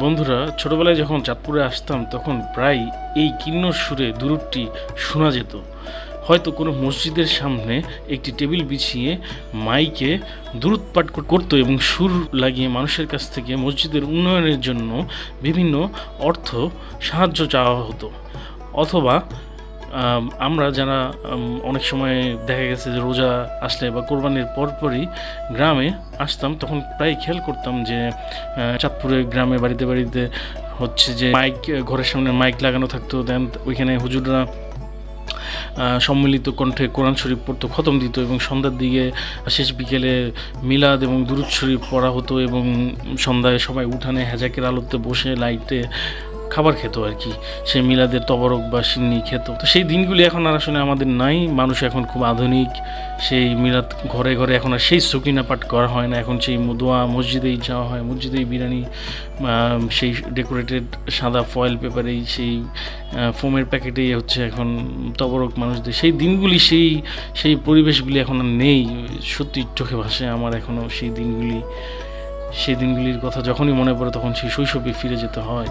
বন্ধুরা, ছোটবেলায় যখন চাঁদপুরে আসতাম, তখন প্রায় এই কিন্নর সুরে দুরুদটি শোনা যেত। হয়তো কোনো মসজিদের সামনে একটি টেবিল বিছিয়ে মাইকে দূরত পাঠ করতো এবং সুর লাগিয়ে মানুষের কাছ থেকে মসজিদের উন্নয়নের জন্য বিভিন্ন অর্থ সাহায্য চাওয়া হতো। অথবা আমরা যারা অনেক সময় দেখা গেছে যে রোজা আসলে বা কোরবানির পরপরই গ্রামে আসতাম, তখন প্রায় খেয়াল করতাম যে চাঁদপুরে গ্রামে বাড়িতে বাড়িতে হচ্ছে যে মাইক, ঘরের সামনে মাইক লাগানো থাকতো দেন ওইখানে হুজুররা সম্মিলিত কণ্ঠে কোরআন শরীফ পড়তো, খতম দিত এবং সন্ধ্যার দিকে শেষ বিকেলে মিলাদ এবং দুরুদ শরীফ পড়া হতো এবং সন্ধ্যায় সবাই উঠানে হেজাকের আলোতে বসে লাইটে খাবার খেত আর কি। সে মিলাদের তবরক বা সিন্নি খেত। তো সেই দিনগুলি এখন আর আসলে আমাদের নাই। মানুষ এখন খুব আধুনিক। সেই মিলাদ ঘরে ঘরে এখন আর সেই সকিনা পাঠ করা হয় না। এখন সেই দোয়া মসজিদেই যাওয়া হয়। মসজিদেই বিরিয়ানি সেই ডেকোরেটেড সাদা ফয়েল পেপারেই সেই ফোমের প্যাকেটেই হচ্ছে এখন তবরক মানুষদের। সেই দিনগুলি, সেই সেই পরিবেশগুলি এখন আর নেই। সত্যি চোখে ভাসে আমার এখনও সেই দিনগুলি। সেই দিনগুলির কথা যখনই মনে পড়ে তখন সেই শৈশবে ফিরে যেতে হয়।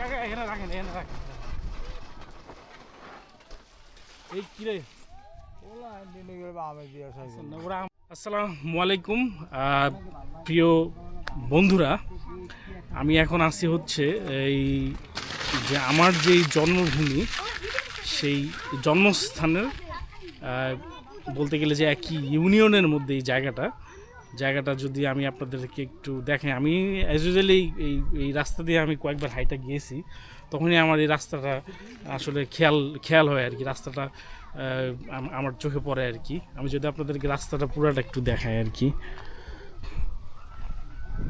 কাকা এখানে রাখেন এখানে রাখেন এই কিরে আসসালামু আলাইকুম প্রিয় বন্ধুরা আমি এখন আসি হচ্ছে এই যে আমার যেই জন্মভূমি সেই জন্মস্থানের বলতে গেলে যে একই ইউনিয়নের মধ্যে এই জায়গাটা। জায়গাটা যদি আমি আপনাদেরকে একটু দেখেন, আমি অ্যাজ ইউজুয়ালি এই এই রাস্তা দিয়ে আমি কয়েকবার হাইটা গিয়েছি, তখনই আমার এই রাস্তাটা আসলে খেয়াল খেয়াল হয় আর কি, রাস্তাটা আমার চোখে পড়ে আর কি। আমি যদি আপনাদেরকে রাস্তাটা পুরাটা একটু দেখাই আর কি।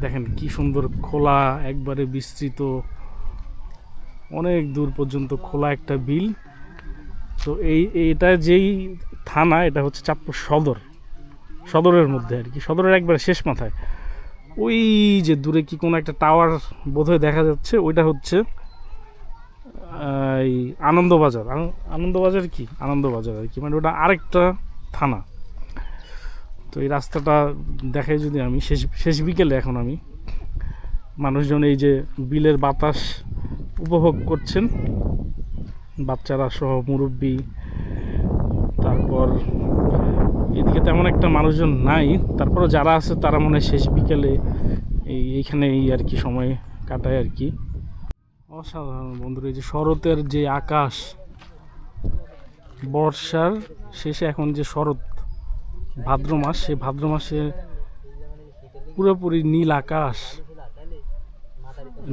দেখেন কি সুন্দর খোলা, একবারে বিস্তৃত, অনেক দূর পর্যন্ত খোলা একটা বিল। তো এই এটা যেই থানা, এটা হচ্ছে চাঁদপুর সদর। সদরের মধ্যে আর কি, সদরের একবারে শেষ মাথায়। ওই যে দূরে কি কোনো একটা টাওয়ার বোধহয় দেখা যাচ্ছে, ওইটা হচ্ছে এই আনন্দবাজার। আনন্দবাজার কি? আনন্দবাজার আর কি মানে ওটা আরেকটা থানা। তো এই রাস্তাটা দেখাই যদি আমি, শেষ শেষ বিকেলে এখন আমি। মানুষজন এই যে বিলের বাতাস উপভোগ করছেন, বাচ্চারা সহ মুরব্বী, তারপর এদিকে তেমন একটা মানুষজন নাই। তারপরে যারা আছে, তারা মনে শেষ বিকেলে এই এইখানে এই আর কি সময় কাটায় আর কি। অসাধারণ বন্ধুরা, এই যে শরতের যে আকাশ, বর্ষার শেষে এখন যে শরৎ, ভাদ্র মাস, সেই ভাদ্র মাসে পুরোপুরি নীল আকাশ,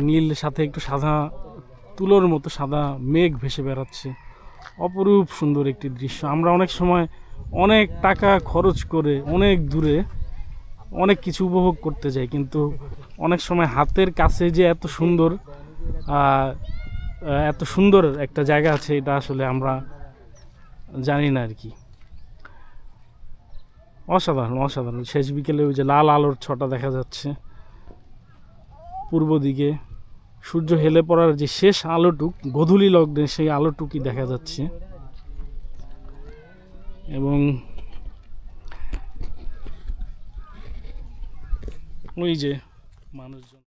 নীল সাথে একটু সাদা তুলোর মতো সাদা মেঘ ভেসে বেড়াচ্ছে। অপরূপ সুন্দর একটি দৃশ্য। আমরা অনেক সময় অনেক টাকা খরচ করে অনেক দূরে অনেক কিছু উপভোগ করতে যাই কিন্তু অনেক সময় হাতের কাছে যে এত সুন্দর এত সুন্দর একটা জায়গা আছে, এটা আসলে আমরা জানি না আর কি। অসাধারণ অসাধারণ। শেষ বিকেলে ওই যে লাল আলোর ছটা দেখা যাচ্ছে। পূর্ব দিকে সূর্য হেলে পড়ার যে শেষ আলোটুক, গধূলি লগ্নে সেই আলোটুকই দেখা যাচ্ছে। এবং ওই যে মানুষজন।